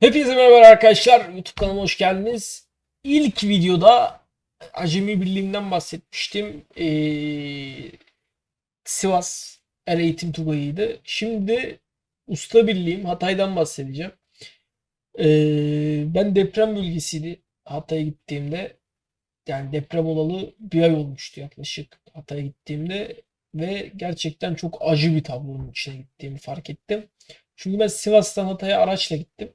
Hepinize merhaba arkadaşlar. YouTube kanalıma hoş geldiniz. İlk videoda Acemi Birliği'nden bahsetmiştim. Ee, Sivas Er Eğitim Tugayı'ydı. Şimdi Usta Birliği'm Hatay'dan bahsedeceğim. Ee, ben deprem bölgesiydi Hatay'a gittiğimde. Yani deprem olalı bir ay olmuştu yaklaşık Hatay'a gittiğimde. Ve gerçekten çok acı bir tablonun içine gittiğimi fark ettim. Çünkü ben Sivas'tan Hatay'a araçla gittim.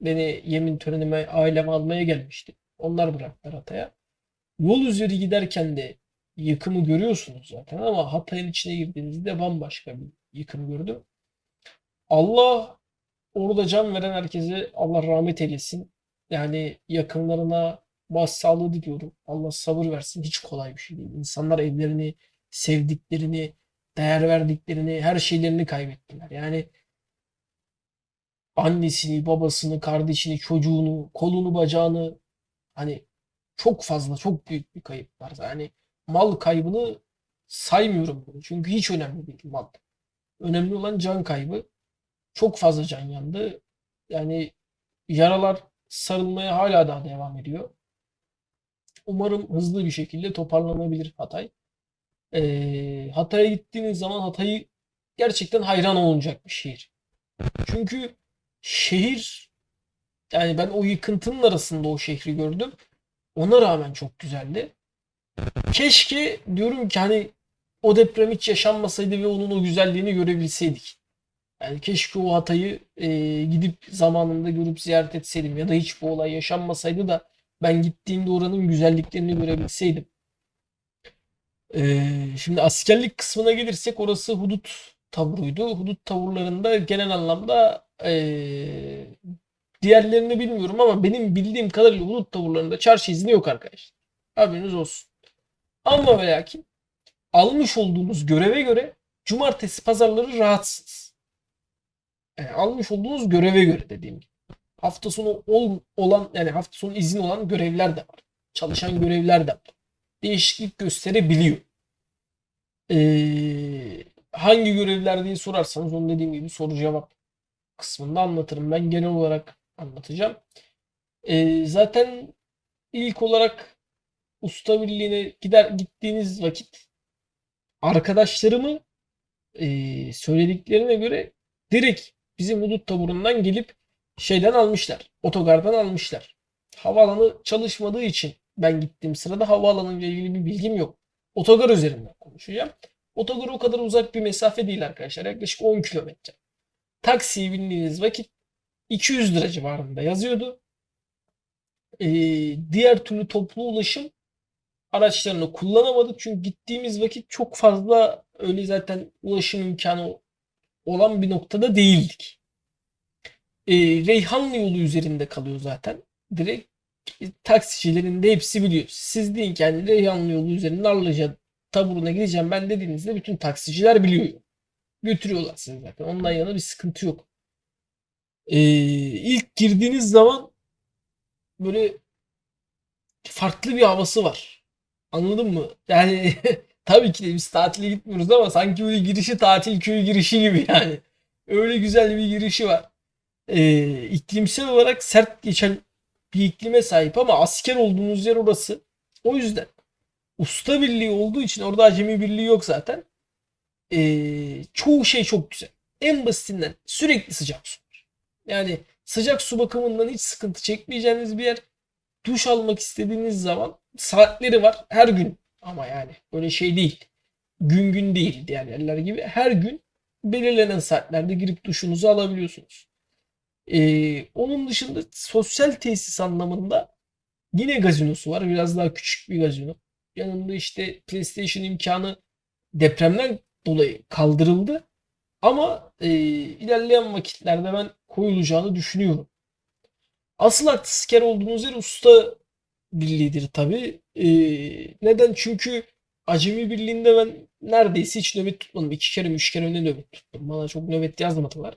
Beni yemin törenime ailem almaya gelmişti. Onlar bıraktılar Hatay'a. Yol üzeri giderken de yıkımı görüyorsunuz zaten ama Hatay'ın içine girdiğinizde bambaşka bir yıkım gördüm. Allah orada can veren herkese Allah rahmet eylesin. Yani yakınlarına başsağlığı diliyorum. Allah sabır versin. Hiç kolay bir şey değil. İnsanlar evlerini, sevdiklerini, değer verdiklerini, her şeylerini kaybettiler. Yani annesini, babasını, kardeşini, çocuğunu, kolunu, bacağını hani çok fazla, çok büyük bir kayıp var. Yani mal kaybını saymıyorum bunu. Çünkü hiç önemli değil mal. Önemli olan can kaybı. Çok fazla can yandı. Yani yaralar sarılmaya hala daha devam ediyor. Umarım hızlı bir şekilde toparlanabilir Hatay. Ee, Hatay'a gittiğiniz zaman Hatay'ı gerçekten hayran olunacak bir şehir. Çünkü şehir yani ben o yıkıntının arasında o şehri gördüm. Ona rağmen çok güzeldi. Keşke diyorum ki hani o deprem hiç yaşanmasaydı ve onun o güzelliğini görebilseydik. Yani keşke o Hatay'ı e, gidip zamanında görüp ziyaret etseydim ya da hiç bu olay yaşanmasaydı da ben gittiğimde oranın güzelliklerini görebilseydim. E, şimdi askerlik kısmına gelirsek orası hudut taburuydu. Hudut taburlarında genel anlamda e, diğerlerini bilmiyorum ama benim bildiğim kadarıyla hudut taburlarında çarşı izni yok arkadaşlar. Haberiniz olsun. Ama ve lakin almış olduğunuz göreve göre cumartesi pazarları rahatsınız. Yani almış olduğunuz göreve göre dediğim gibi. Hafta sonu ol, olan yani hafta sonu izin olan görevler de var. Çalışan görevler de var. Değişiklik gösterebiliyor. Ee, hangi görevler diye sorarsanız onu dediğim gibi soru cevap kısmında anlatırım. Ben genel olarak anlatacağım. Ee, zaten ilk olarak usta birliğine gider gittiğiniz vakit arkadaşlarımı e, söylediklerine göre direkt bizim hudut taburundan gelip şeyden almışlar. Otogardan almışlar. Havaalanı çalışmadığı için ben gittiğim sırada havaalanı ile ilgili bir bilgim yok. Otogar üzerinden konuşacağım. Otogar o kadar uzak bir mesafe değil arkadaşlar. Yaklaşık 10 kilometre. Taksiye bindiğiniz vakit 200 lira civarında yazıyordu. Ee, diğer türlü toplu ulaşım araçlarını kullanamadık. Çünkü gittiğimiz vakit çok fazla öyle zaten ulaşım imkanı olan bir noktada değildik. Ee, Reyhanlı yolu üzerinde kalıyor zaten. Direkt taksicilerin de hepsi biliyor. Siz deyin ki yani Reyhanlı yolu üzerinde Arlıca taburuna gideceğim ben dediğinizde bütün taksiciler biliyor. Götürüyorlar sizi zaten. Ondan yana bir sıkıntı yok. Ee, ilk girdiğiniz zaman böyle farklı bir havası var. Anladın mı? Yani tabii ki de biz tatile gitmiyoruz ama sanki böyle girişi tatil köyü girişi gibi yani. Öyle güzel bir girişi var. Ee, iklimsel olarak sert geçen bir iklime sahip ama asker olduğunuz yer orası. O yüzden usta birliği olduğu için orada acemi birliği yok zaten. Ee, çoğu şey çok güzel. En basitinden sürekli sıcak su. Yani sıcak su bakımından hiç sıkıntı çekmeyeceğiniz bir yer. Duş almak istediğiniz zaman saatleri var her gün. Ama yani böyle şey değil. Gün gün değil diğer yerler gibi. Her gün belirlenen saatlerde girip duşunuzu alabiliyorsunuz. Ee, onun dışında sosyal tesis anlamında yine gazinosu var. Biraz daha küçük bir gazino. Yanında işte PlayStation imkanı depremden dolayı kaldırıldı. Ama e, ilerleyen vakitlerde ben koyulacağını düşünüyorum. Asıl asker olduğunuz yer usta birliğidir tabii. E, neden? Çünkü acemi birliğinde ben neredeyse hiç nöbet tutmadım. İki kere, üç kere ne nöbet tuttum. Bana çok nöbet yazmadılar.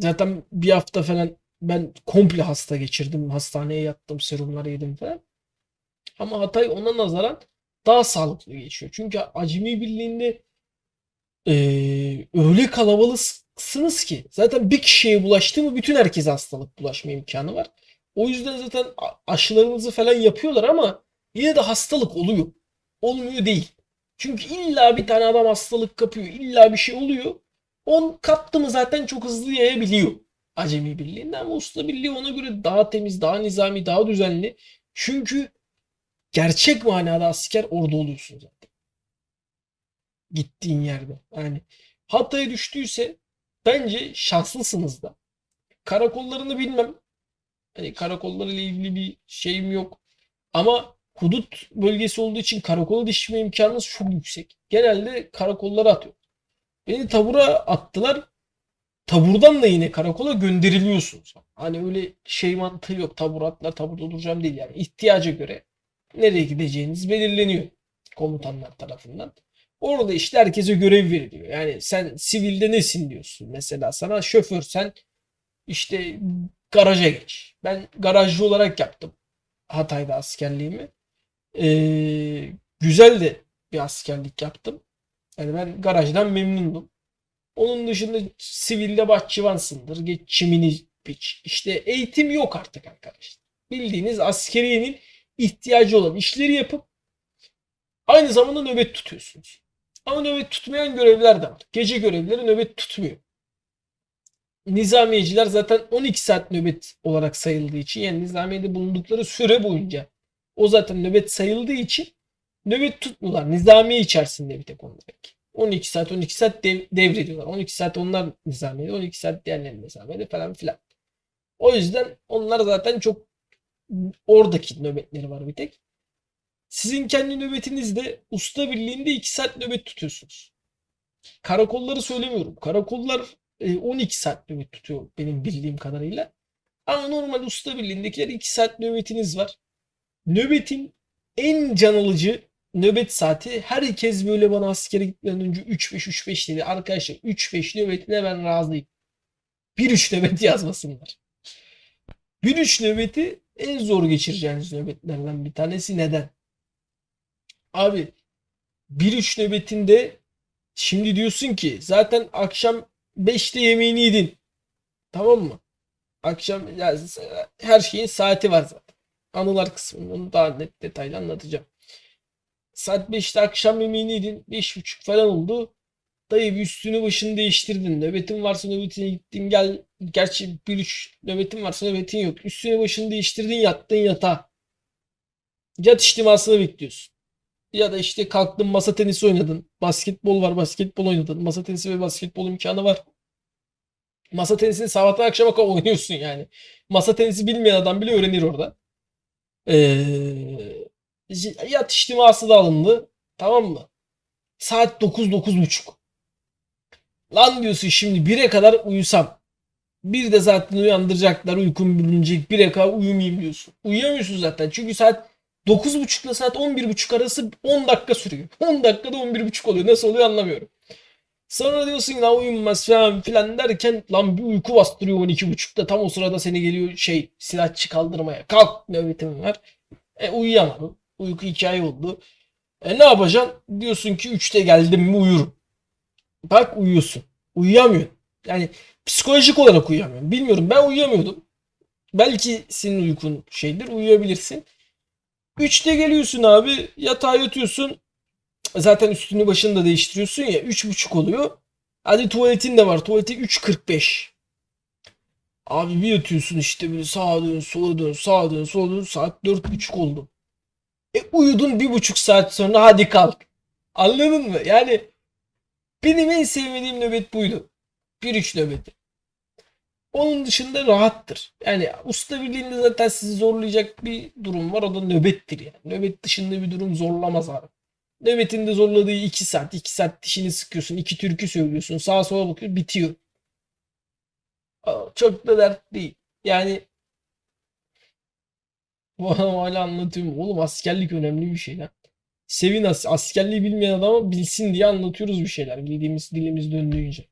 Zaten bir hafta falan ben komple hasta geçirdim. Hastaneye yattım, serumlar yedim falan. Ama Hatay ona nazaran daha sağlıklı geçiyor. Çünkü acemi birliğinde ee, öyle kalabalık hastalıksınız ki. Zaten bir kişiye bulaştı mı bütün herkese hastalık bulaşma imkanı var. O yüzden zaten aşılarınızı falan yapıyorlar ama yine de hastalık oluyor. Olmuyor değil. Çünkü illa bir tane adam hastalık kapıyor. illa bir şey oluyor. On kaptı mı zaten çok hızlı yayabiliyor. Acemi Birliği'nden ama Usta Birliği ona göre daha temiz, daha nizami, daha düzenli. Çünkü gerçek manada asker orada oluyorsun zaten. Gittiğin yerde. Yani Hatay'a düştüyse bence şanslısınız da. Karakollarını bilmem. Hani karakolları ile ilgili bir şeyim yok. Ama hudut bölgesi olduğu için karakola düşme imkanınız çok yüksek. Genelde karakollara atıyor. Beni tabura attılar. Taburdan da yine karakola gönderiliyorsunuz. Hani öyle şey mantığı yok. Tabur atlar taburda duracağım değil yani. İhtiyaca göre nereye gideceğiniz belirleniyor komutanlar tarafından. Orada işte herkese görev veriliyor. Yani sen sivilde nesin diyorsun. Mesela sana şoför sen işte garaja geç. Ben garajcı olarak yaptım Hatay'da askerliğimi. Ee, güzel de bir askerlik yaptım. Yani ben garajdan memnundum. Onun dışında sivilde bahçıvansındır. Geç çimini biç. İşte eğitim yok artık arkadaşlar. Bildiğiniz askeriyenin ihtiyacı olan işleri yapıp aynı zamanda nöbet tutuyorsunuz. Ama nöbet tutmayan görevler de var. Gece görevleri nöbet tutmuyor. Nizamiyeciler zaten 12 saat nöbet olarak sayıldığı için yani nizamiyede bulundukları süre boyunca o zaten nöbet sayıldığı için nöbet tutmuyorlar. Nizamiye içerisinde bir tek onlar. 12 saat 12 saat dev, devrediyorlar. 12 saat onlar nizamiyede 12 saat diğerleri nizamiyede falan filan. O yüzden onlar zaten çok oradaki nöbetleri var bir tek. Sizin kendi nöbetinizde usta birliğinde 2 saat nöbet tutuyorsunuz. Karakolları söylemiyorum. Karakollar e, 12 saat nöbet tutuyor benim bildiğim kadarıyla. Ama normal usta birliğindekiler 2 saat nöbetiniz var. Nöbetin en can alıcı nöbet saati herkes böyle bana askere gitmeden önce 3-5-3-5 dedi. Arkadaşlar 3-5 nöbetine ben razıyım. 1-3 nöbet yazmasınlar. 1-3 nöbeti en zor geçireceğiniz nöbetlerden bir tanesi. Neden? Abi 1-3 nöbetinde şimdi diyorsun ki zaten akşam 5'te yemeğini yedin. Tamam mı? Akşam ya, her şeyin saati var zaten. Anılar kısmını onu daha net detaylı anlatacağım. Saat 5'te akşam yemeğini yedin. 5.30 falan oldu. Dayı bir üstünü başını değiştirdin. Nöbetin varsa nöbetine gittin gel. Gerçi 1-3 nöbetin varsa nöbetin yok. Üstünü başını değiştirdin yattın yatağa. Yat içtimasını bekliyorsun. Ya da işte kalktın masa tenisi oynadın. Basketbol var basketbol oynadın. Masa tenisi ve basketbol imkanı var. Masa tenisini sabahtan akşama kadar oynuyorsun yani. Masa tenisi bilmeyen adam bile öğrenir orada. Ee, yat içtiması da alındı. Tamam mı? Saat 9-9.30. Lan diyorsun şimdi 1'e kadar uyusam. Bir de zaten uyandıracaklar uykum bölünecek 1'e kadar uyumayayım diyorsun. Uyuyamıyorsun zaten çünkü saat 9.30 ile saat 11.30 arası 10 dakika sürüyor. 10 dakikada 11.30 oluyor. Nasıl oluyor anlamıyorum. Sonra diyorsun lan uyumaz falan filan derken lan bir uyku bastırıyor 12.30'da. Tam o sırada seni geliyor şey silahçı kaldırmaya. Kalk nöbetim var. E uyuyamadın. Uyku hikaye oldu. E ne yapacaksın? Diyorsun ki 3'te geldim mi uyurum. Bak uyuyorsun. Uyuyamıyorsun. Yani psikolojik olarak uyuyamıyorum. Bilmiyorum ben uyuyamıyordum. Belki senin uykun şeydir uyuyabilirsin. 3'te geliyorsun abi yatağa yatıyorsun. Zaten üstünü başını da değiştiriyorsun ya 3.30 oluyor. Hadi tuvaletin de var. Tuvaleti 3.45. Abi bir yatıyorsun işte böyle sağa dön sola dön sağa dön sola dön saat 4.30 oldu. E uyudun bir buçuk saat sonra hadi kalk. Anladın mı? Yani benim en sevmediğim nöbet buydu. 1-3 nöbeti. Onun dışında rahattır. Yani usta birliğinde zaten sizi zorlayacak bir durum var. O da nöbettir yani. Nöbet dışında bir durum zorlamaz abi. Nöbetinde zorladığı 2 saat. 2 saat dişini sıkıyorsun. 2 türkü söylüyorsun. Sağa sola bakıyorsun. Bitiyor. Çok da dert değil. Yani bu adam hala anlatıyorum. Oğlum askerlik önemli bir şey lan. Sevin as askerliği bilmeyen adama bilsin diye anlatıyoruz bir şeyler. Bildiğimiz dilimiz döndüğünce.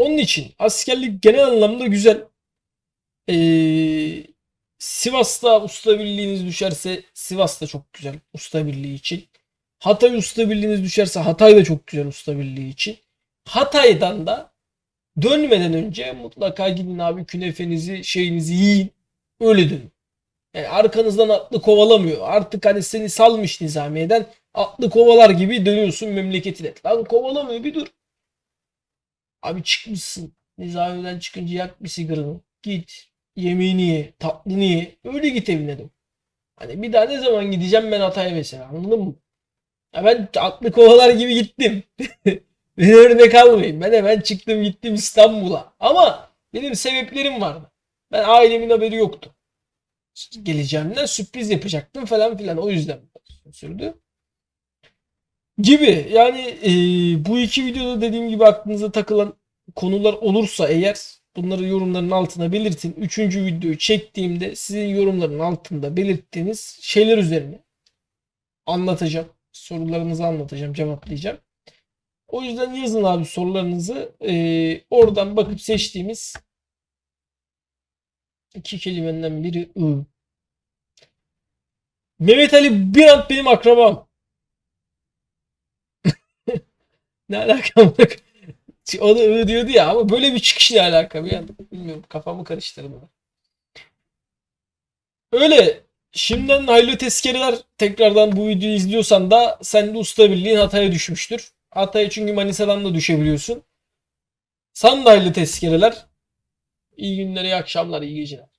Onun için askerlik genel anlamda güzel. Ee, Sivas'ta usta birliğiniz düşerse Sivas da çok güzel usta birliği için. Hatay usta birliğiniz düşerse Hatay da çok güzel usta birliği için. Hatay'dan da Dönmeden önce mutlaka gidin abi künefenizi şeyinizi yiyin. Öyle dönün. Yani arkanızdan atlı kovalamıyor. Artık hani seni salmış nizamiyeden atlı kovalar gibi dönüyorsun memleketine. Lan kovalamıyor bir dur. Abi çıkmışsın. Nizamiyeden çıkınca yak bir sigaranı. Git. Yemeğini ye. Tatlını ye. Öyle git evine dön. Hani bir daha ne zaman gideceğim ben Hatay'a mesela anladın mı? Ya ben atlı kovalar gibi gittim. Beni örnek almayın. Ben hemen çıktım gittim İstanbul'a. Ama benim sebeplerim vardı. Ben ailemin haberi yoktu. Geleceğimden sürpriz yapacaktım falan filan. O yüzden sürdü. Gibi. Yani e, bu iki videoda dediğim gibi aklınıza takılan konular olursa eğer bunları yorumların altına belirtin. Üçüncü videoyu çektiğimde sizin yorumların altında belirttiğiniz şeyler üzerine anlatacağım. Sorularınızı anlatacağım, cevaplayacağım. O yüzden yazın abi sorularınızı. Ee, oradan bakıp seçtiğimiz iki kelimenden biri I. Mehmet Ali Birant benim akrabam. Ne alakam var? O da I diyordu ya ama böyle bir çıkış ne alaka bir an bilmiyorum kafamı karıştırdı. Öyle şimdiden hayırlı tezkereler tekrardan bu videoyu izliyorsan da sen de usta birliğin Hatay'a düşmüştür. Hatay'a çünkü Manisa'dan da düşebiliyorsun. Sana da hayırlı tezkereler. İyi günler, iyi akşamlar, iyi geceler.